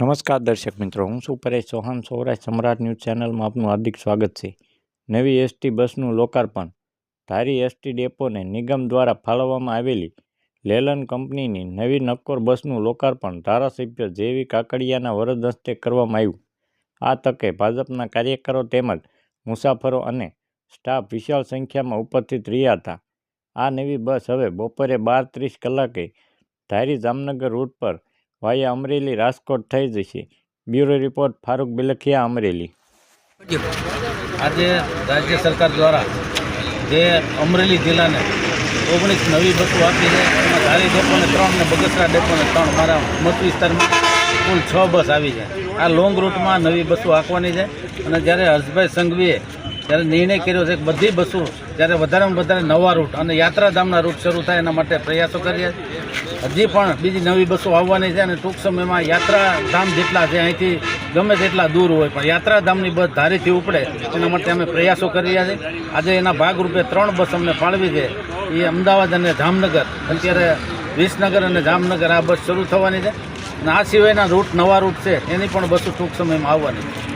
નમસ્કાર દર્શક મિત્રો, હું શું પરેશ ચૌહાણ, સૌરાષ્ટ્ર સમ્રાટ ન્યૂઝ ચેનલમાં આપનું હાર્દિક સ્વાગત છે. નવી એસટી બસનું લોકાર્પણ. ધારી એસટી ડેપોને નિગમ દ્વારા ફાળવવામાં આવેલી લેલન કંપનીની નવી નક્કોર બસનું લોકાર્પણ ધારાસભ્ય જેવી કાકડિયાના વરદ હસ્તે કરવામાં આવ્યું. આ તકે ભાજપના કાર્યકરો તેમજ મુસાફરો અને સ્ટાફ વિશાળ સંખ્યામાં ઉપસ્થિત રહ્યા હતા. આ નવી બસ હવે બપોરે બાર ત્રીસ કલાકે ધારી જામનગર રૂટ પર વાયા અમરેલી રાજકોટ થઈ જશે. Bureau report, Farooq Bilakhiya, Amreli. આજે રાજ્ય સરકાર દ્વારા જે અમરેલી જિલ્લાને ઓગણીસ નવી બસો આપી છે, એમાં ધારી ડેપોને ત્રણ ને બગસરા ડેપોને ત્રણ મારા મત વિસ્તારમાં કુલ છ બસ આવી છે. આ લોંગ રૂટમાં નવી બસો હાંકવાની છે અને જ્યારે હર્ષભાઈ સંઘવીએ જ્યારે નિર્ણય કર્યો છે કે બધી બસો જ્યારે વધારેમાં વધારે નવા રૂટ અને યાત્રાધામના રૂટ શરૂ થાય એના માટે પ્રયાસો કરીએ. હજી પણ બીજી નવી બસો આવવાની છે અને ટૂંક સમયમાં યાત્રાધામ જેટલા છે અહીંથી ગમે તેટલા દૂર હોય, પણ યાત્રાધામની બસ ધારીથી ઉપડે એના માટે અમે પ્રયાસો કરી રહ્યા છીએ આજે એના ભાગરૂપે ત્રણ બસ અમને ફાળવી છે. એ અમદાવાદ અને જામનગર. અત્યારે વિસનગર અને જામનગર આ બસ શરૂ થવાની છે. અને આ સિવાયના રૂટ, નવા રૂટ છે, એની પણ બસો ટૂંક સમયમાં આવવાની છે.